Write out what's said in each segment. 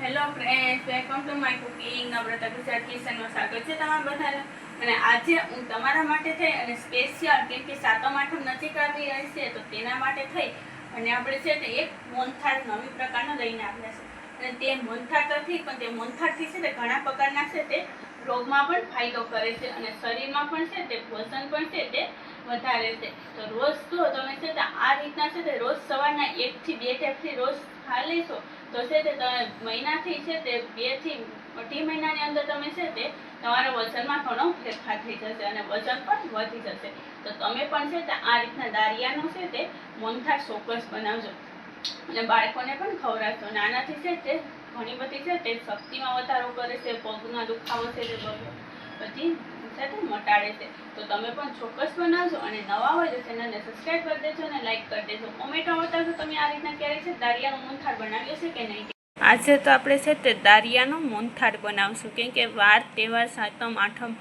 Hello friends welcome to my cooking Namrata Gujarat કિચનમાં સ્વાગત છે તમારા બધાને. અને આજે હું તમારા માટે થઈ અને સ્પેશિયલ કેમ કે સાતમ આઠમ નજીક આવી રહી છે, તો તેના માટે થઈ. અને આપણે છે તે એક મોનથાળ નવી પ્રકારનો લઈને આવ્યા છે. અને તે મોનથાળ તો પણ તે મોનથાળથી છે તે ઘણા પ્રકારના છે તે રોગમાં પણ ફાયદો કરે છે અને શરીરમાં પણ છે તે પોષણ પણ છે તે વધારે છે. તો રોજ જો તમે છે તે આ રીતના છે તે રોજ સવારના એકથી બે ટેપથી રોજ ખા લેશો તો છે તે તમે મહિનાથી છે તે બેથી અઢી મહિનાની અંદર તમે છે તે તમારા વજનમાં ઘણો ફેરફાર થઈ જશે અને વજન પણ વધી જશે. તો તમે પણ છે તે આ રીતના દારિયાનો છે તે મોનથાળ ચોક્કસ બનાવજો. અને બાળકોને પણ ખવડાવશો અને આનાથી છે તે ઘણી બધી છે તે શક્તિમાં વધારો કરે છે, પગના દુખાવો છે તે બધું તે મટાડે છે. તો તમે પણ ચોક્કસ બનાવજો અને નવા હોય તો ચેનલને સબસ્ક્રાઈબ કરી દેજો અને લાઈક કરી દેજો. કોમેન્ટમાં બતાવજો તમે આ રીતના ક્યારે છે, દારિયાનો મોનથાળ બનાવ્યો છે કે નહીં? આજે તો આપણે છે તે દારિયાનો મોનથાળ બનાવશું. કેમ કે વાર, તહેવાર, સાતમ, આઠમ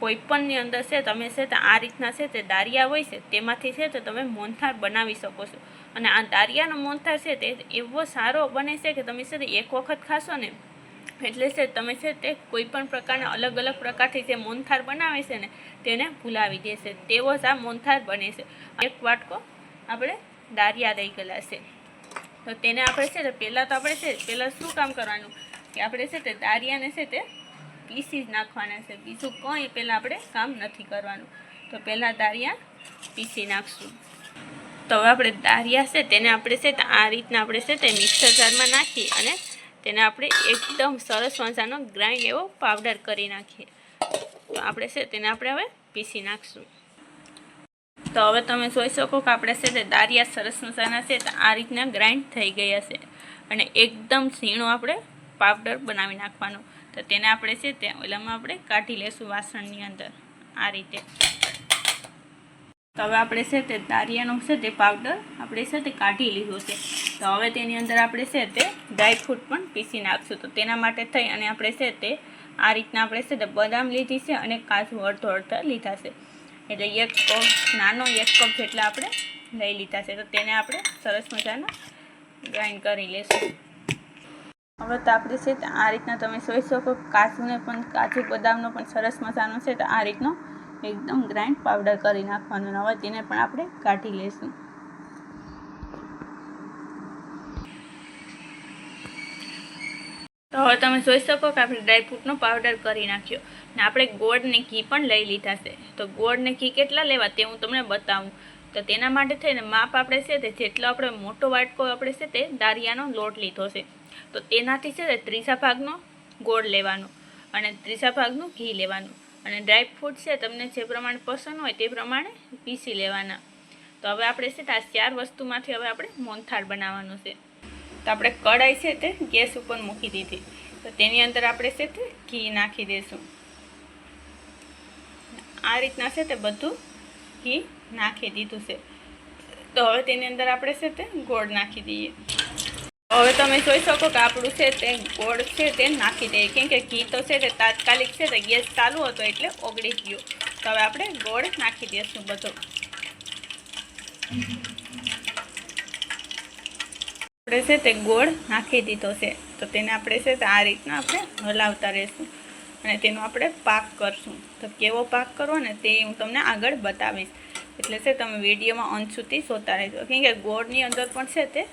કોઈ પણની અંદર છે, તમે છે તે આ રીતના છે તે દારિયા હોય છે, તેમાંથી છે તો તમે મોનથાળ બનાવી શકો છો. અને આ દારિયાનો મોનથાળ છે તે એવો સારો બને છે કે તમે છે એક વખત ખાશો ને એટલે છે, તમે છે તે કોઈ પણ પ્રકારના અલગ અલગ પ્રકારથી જે મોનથાર બનાવે છે ને, તેને ભૂલાવી દેશે. તેવો જ આ મોનથાર બને છે. એક વાટકો આપણે દારિયા લઈ ગયેલા છે. તો તેને આપણે છે તે પહેલાં તો આપણે છે, પહેલાં શું કામ કરવાનું? કે આપણે છે તે દારિયાને છે તે પીસી જ નાખવાના છે. બીજું કંઈ પહેલાં આપણે કામ નથી કરવાનું. તો પહેલાં દારિયા પીસી નાખશું. તો હવે આપણે દારિયા છે, તેને આપણે છે આ રીતના આપણે છે તે મિક્સર જારમાં નાખી અને તેને આપણે એકદમ સરસ મજાનો ગ્રાઇન્ડ એવો પાવડર કરી નાખીએ. તો આપણે છે તેને આપણે હવે પીસી નાખશું. તો હવે તમે જોઈ શકો કે આપણે છે તે દારિયા સરસ મજાના છે તો આ રીતના ગ્રાઇન્ડ થઈ ગયા છે. અને એકદમ ઝીણો આપણે પાવડર બનાવી નાખવાનો. તો તેને આપણે છે તે ઓલામાં આપણે કાઢી લેશું વાસણની અંદર આ રીતે. તો હવે આપણે છે તે તારિયાનો છે તે પાવડર આપણે છે તે કાઢી લીધો છે. તો હવે તેની અંદર આપણે છે તે ડ્રાયફ્રૂટ પણ પીસી નાખશું. તો તેના માટે થઈ અને આપણે છે તે આ રીતના આપણે છે તે બદામ લીધી છે અને કાજુ અડધો અડધા લીધા છે. એટલે એક કપ નાનો એક કપ જેટલા આપણે લઈ લીધા છે. તો તેને આપણે સરસ મજાના ગ્રાઇન્ડ કરી લેશું. હવે તો આપણે છે આ રીતના તમે જોઈ શકો, કાજુને પણ, કાજુ બદામનો પણ સરસ મજાનો છે તો આ રીતનો એકદમ ગ્રાઇન્ડ પાવડર કરી નાખવાનો હવે તેને પણ આપણે કાઢી લઈશું. તો હવે તમે જોઈ શકો કે આપણે ડ્રાયફ્રૂટનો પાવડર કરી નાખ્યો ને આપણે ગોળ ને ઘી પણ લઈ લીધા છે. તો ગોળ ને ઘી કેટલા લેવા તે હું તમને બતાવું. તો તેના માટે થઈને માપ આપણે છે તે જેટલો આપણે મોટો વાટકો આપણે છે તે દારિયાનો લોટ લીધો છે. તો તેનાથી છે તે ત્રીસા ભાગનો ગોળ લેવાનો અને ત્રીસા ભાગનું ઘી લેવાનું. અને ડ્રાય ફ્રૂટ છે, તમને જે પ્રમાણે પસંદ હોય તે પ્રમાણે પીસી લેવાના. તો હવે આપણે છે આ ચાર વસ્તુમાંથી હવે આપણે મોનથાળ બનાવવાનું છે. તો આપણે કઢાઈ છે તે ગેસ ઉપર મૂકી દીધી. તો તેની અંદર આપણે છે તે ઘી નાખી દઈશું. આ રીતના છે તે બધું ઘી નાખી દીધું છે. તો હવે તેની અંદર આપણે છે તે ગોળ નાખી દઈએ. હવે તમે જોઈ શકો કે આપણું છે તે ગોળ છે તે નાખી દઈએ. કેમ કે ઘી તો છે તે તાત્કાલિક છે તે ગેસ ચાલુ હતો એટલે ઓગળી ગયો. તો હવે આપણે ગોળ નાખી દઈશું બધો. આપણે છે તે ગોળ નાખી દીધો છે. તો તેને આપણે છે તે આ રીતના આપણે હલાવતા રહીશું. અને તેનો આપણે પાક કરશું. તો કેવો પાક કરવો ને તે હું તમને આગળ બતાવીશ. એટલે છે તમે વિડીયોમાં અંત સુધી જોતા રહેજો. કેમ કે ગોળની અંદર પણ છે તે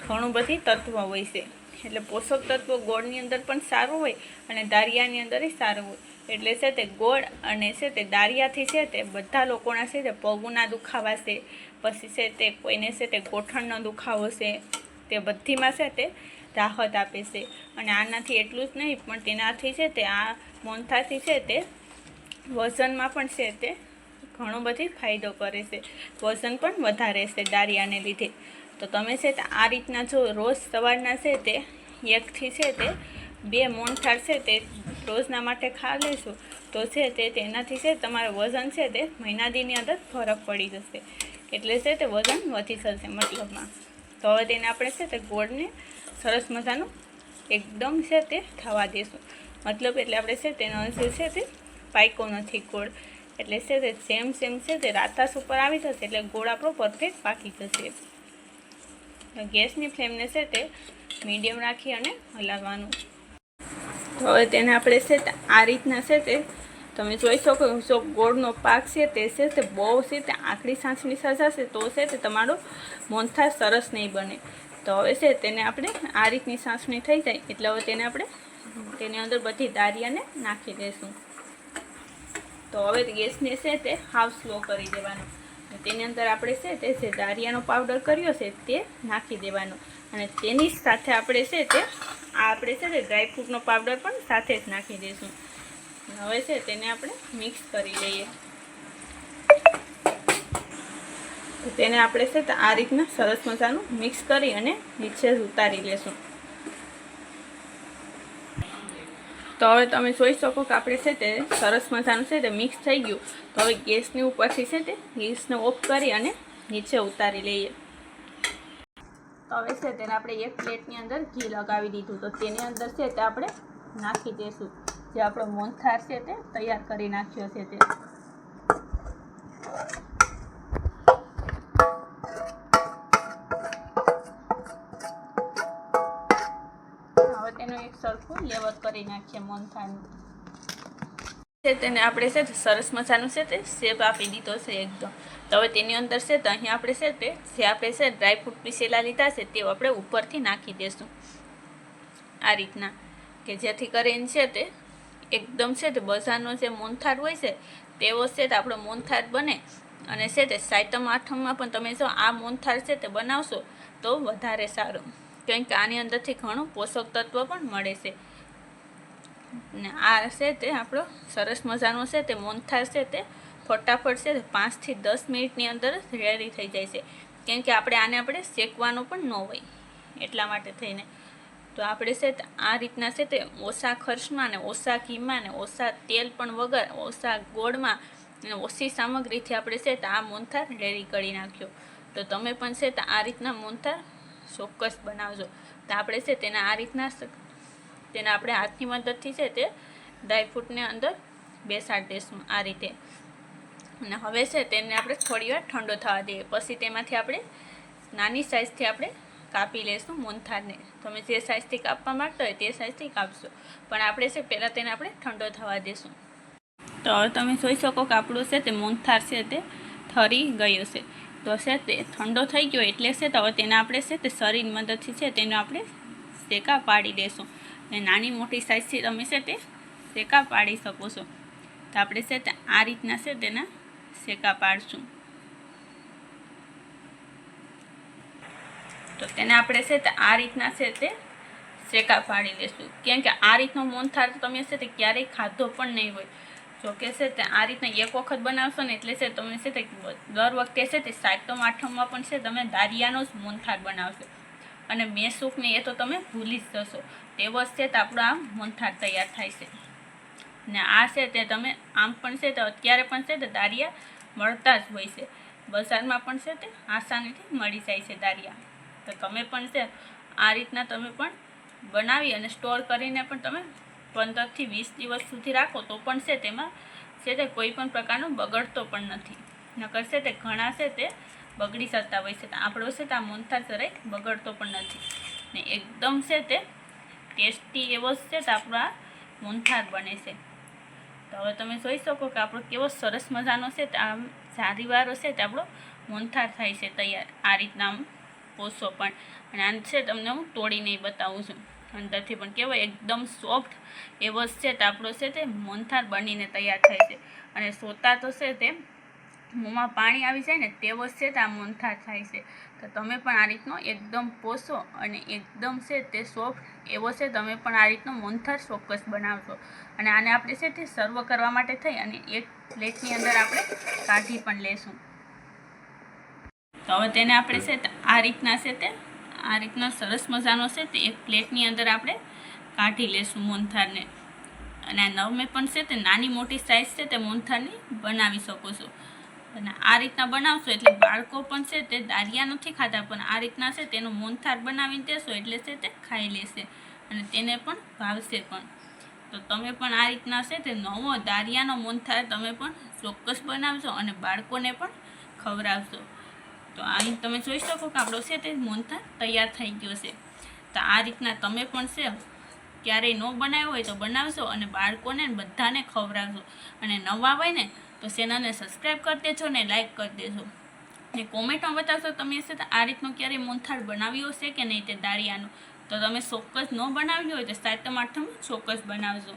ઘણું બધી તત્વ હોય છે એટલે પોષક તત્વો ગોળની અંદર પણ સારું હોય અને દારિયાની અંદર સારું હોય એટલે છે તે ગોળ અને છે તે દારિયાથી છે તે બધા લોકોના છે તે પગના દુખાવા છે પછી છે તે કોઈને છે તે ગોઠણનો દુખાવો છે તે બધીમાં છે તે રાહત આપે છે અને આનાથી એટલું જ નહીં પણ તેનાથી છે તે આ મોનથાથી છે તે વજનમાં પણ છે તે ઘણો બધી ફાયદો કરે છે વજન પણ વધારે છે દારિયાને લીધે તો તમે છે તે આ રીતના જો રોજ સવારના છે તે એકથી છે તે બે મોનથાળ છે તે રોજના માટે ખા લેશું તો છે તે તેનાથી છે તમારું વજન છે તે મહિના દીની અંદર ફરક પડી જશે એટલે છે તે વજન વધી જશે મતલબમાં તો હવે તેને આપણે છે તે ગોળને સરસ મજાનું એકદમ છે તે થવા દઈશું મતલબ એટલે આપણે છે તેનો જે છે તે પાયકો નથી ગોળ એટલે છે તે સેમ સેમ છે તે રાતાસ ઉપર આવી જશે એટલે ગોળ આપણો પરફેક્ટ પાકી જશે ગેસની ફ્લેમને છે તે મીડિયમ રાખી અને હલાવવાનું. તો હવે તેને આપણે છે તે આ રીતના છે તે તમે જોઈ શકો છો ગોળનો પાક છે તે છે તે બહુ છે તે આંકડી સાંચની સજાશે તો છે તે તમારો મોનથાર સરસ નહીં બને. તો હવે છે તેને આપણે આ રીતની સાંસણી થઈ જાય એટલે હવે તેને આપણે તેની અંદર બધી દારિયાને નાખી દઈશું તો હવે ગેસને છે તે હાવ સ્લો કરી દેવાનો. તેની અંદર આપણે છે તે જે દારિયાનો પાવડર કર્યો છે તે નાખી દેવાનો. અને તેની સાથે આપણે છે તે, આ આપણે છે તે ડ્રાયફ્રૂટનો પાવડર પણ સાથે જ નાખી દઈશું. હવે છે તેને આપણે મિક્સ કરી લઈએ. તેને આપણે છે આ રીતના સરસ મજાનું મિક્સ કરી અને નીચે જ ઉતારી લેશું. તો હવે તમે જોઈ શકો કે આપણે છે તે સરસ મજાનું છે તે મિક્સ થઈ ગયું. તો હવે ગેસની ઉપરથી છે તે ગેસને ઓફ કરી અને નીચે ઉતારી લઈએ. તો હવે છે તેને આપણે એક પ્લેટની અંદર ઘી લગાવી દીધું. તો તેની અંદર છે તે આપણે નાખી દઈશું જે આપણો મોનથાર છે તે તૈયાર કરી નાખ્યો છે તે. લેવલ કરી નાખીએ મોનથારનું છે તેને આપણે છે સરસ મજાનું છે તે શેપ આપી દીધો છે એકદમ તો હવે તેની અંદર છે તો અહીં આપણે છે તે જે આપણે છે ડ્રાયફ્રૂટ પીસેલા લીધા છે તે આપણે ઉપરથી નાખી દઈશું આ રીતના કે જેથી કરીને છે તે એકદમ છે તે બજારનો જે મોનથાર હોય છે તેવો છે તે આપણો મોનથાર બને અને છે તે સાતમ આઠમમાં પણ તમે જો આ મોનથાર છે તે બનાવશો તો વધારે સારું કેમ કે આની અંદરથી ઘણું પોષક તત્વ પણ મળે છે ને આ છે તે આપણો સરસ મજાનો છે તે મોનથાર છે તે ફટાફટ છે પાંચથી દસ મિનિટની અંદર રેડી થઈ જાય છે. કેમ કે આપણે આને આપણે શેકવાનો પણ ન હોય એટલા માટે થઈને. તો આપણે છે આ રીતના છે તે ઓછા ખર્ચમાં ને ઓછા ઘીમાં ને ઓછા તેલ પણ વગર, ઓછા ગોળમાં અને ઓછી સામગ્રીથી આપણે છે આ મોનથાર રેડી કરી નાખ્યો. તો તમે પણ છે આ રીતના મોનથાર ચોક્કસ બનાવજો. તો આપણે છે તેના આ રીતના તેને આપણે હાથની મદદથી છે તે ડ્રાયફ્રૂટને અંદર બેસાડી દઈશું આ રીતે. અને હવે છે તેને આપણે થોડીવાર ઠંડો થવા દઈએ. પછી તેમાંથી આપણે નાની સાઇઝથી આપણે કાપી લઈશું મોનથારને તમે જે સાઇઝથી કાપવા માંગતા હોય તે સાઇઝથી કાપશો. પણ આપણે છે પહેલાં તેને આપણે ઠંડો થવા દઈશું. તો હવે તમે જોઈ શકો કે આપણું છે તે મોનથાર છે તે ઠરી ગયું છે. તો છે તે ઠંડો થઈ ગયો એટલે છે તો હવે તેને આપણે છે તે શરીર મદદથી છે તેનો આપણે શેકા પાડી દેશો. અને નાની મોટી સાઇઝથી તમે છે તે શેકા પાડી શકો છો. તો આપણે છે તે આ રીતના છે તેના શેકા પાડશું. તો તેને આપણે છે તે આ રીતના છે તે શેકા પાડી દેશું. કેમ કે આ રીતનો મોનથાર તમે છે તે ક્યારેય ખાધો પણ નહીં હોય. જો કે છે તે આ રીતના એક વખત બનાવશો ને એટલે છે તમે છે તે દર વખતે છે તે સાતમ આઠમમાં પણ છે તમે દારિયાનો જ મોનથાર બનાવશો. અને મેસૂક સુખને એ તો તમે ભૂલી જ જશો. તેવો જ છે તે આપણો આમ મોનથાર તૈયાર થાય છે. ને આ છે તે તમે આમ પણ છે તે અત્યારે પણ છે તે દારિયા મળતા જ હોય છે. બજારમાં પણ છે તે આસાનીથી મળી જાય છે દારિયા. તો તમે પણ છે આ રીતના તમે પણ બનાવી અને સ્ટોર કરીને પણ તમે પંદરથી વીસ દિવસ સુધી રાખો તો પણ છે તેમાં છે તે કોઈ પણ પ્રકારનો બગડતો પણ નથી. નકર છે તે ઘણા છે તે બગડી જતા હોય છે. આપણો છે આ મોનથાર જરાય બગડતો પણ નથી. ને એકદમ છે તે ટેસ્ટી એવો છે તે આપણો આ મોનથાર બને છે. તો હવે તમે જોઈ શકો કે આપણો કેવો સરસ મજાનો છે આમ જારીવાળો છે તે આપણો મોનથાર થાય છે તૈયાર. આ રીતના આમ પોસો પણ. અને આ છે તમને હું તોડીને બતાવું છું. અંદરથી પણ કેવો એકદમ સોફ્ટ એવો છે તો આપણો છે તે મોનથાર બનીને તૈયાર થાય છે. અને સોતા તો છે તે મોંમાં પાણી આવી જાય ને તેવો છે તે આ મોંથા થાય છે. તો તમે પણ આ રીતનો એકદમ પોસો અને એકદમ છે તે સોફ્ટ એવો છે તમે પણ આ રીતનો મોનથાર ચોક્કસ બનાવશો. અને આને આપણે છે તે સર્વ કરવા માટે થઈ અને એક પ્લેટની અંદર આપણે કાઢી પણ લેશું. તો હવે તેને આપણે છે આ રીતના છે તે, આ રીતના સરસ મજાનો છે તે એક પ્લેટની અંદર આપણે કાઢી લેશું મોંથારને અને આ નવમે પણ છે તે નાની મોટી સાઇઝ છે તે મોંથારની બનાવી શકો છો. અને આ રીતના બનાવશો એટલે બાળકો પણ છે તે દારિયા નથી ખાતા, પણ આ રીતના છે તેનો મોનથાર બનાવીને દેશો એટલે છે તે ખાઈ લેશે અને તેને પણ ભાવશે પણ. તો તમે પણ આ રીતના છે તે નવો દારિયાનો મોનથાર તમે પણ ચોક્કસ બનાવશો અને બાળકોને પણ ખવડાવશો. તો અહીં તમે જોઈ શકો કે આપણો છે તે મોનથાર તૈયાર થઈ ગયો છે. તો આ રીતના તમે પણ છે ક્યારેય ન બનાવ્યો હોય તો બનાવશો અને બાળકોને બધાને ખવડાવજો અને નવા હોય ને તો ચેનલને સબસ્ક્રાઈબ કરી દેજો ને લાઈક કરી દેજો. ને કોમેન્ટમાં બતાવશો તમે છે તો આ રીતનો ક્યારેય મોનથાળ બનાવ્યો હશે કે નહીં તે દાળિયાનો? તો તમે ચોક્કસ ન બનાવ્યો હોય તો સાતમ, આઠમ ચોક્કસ બનાવજો.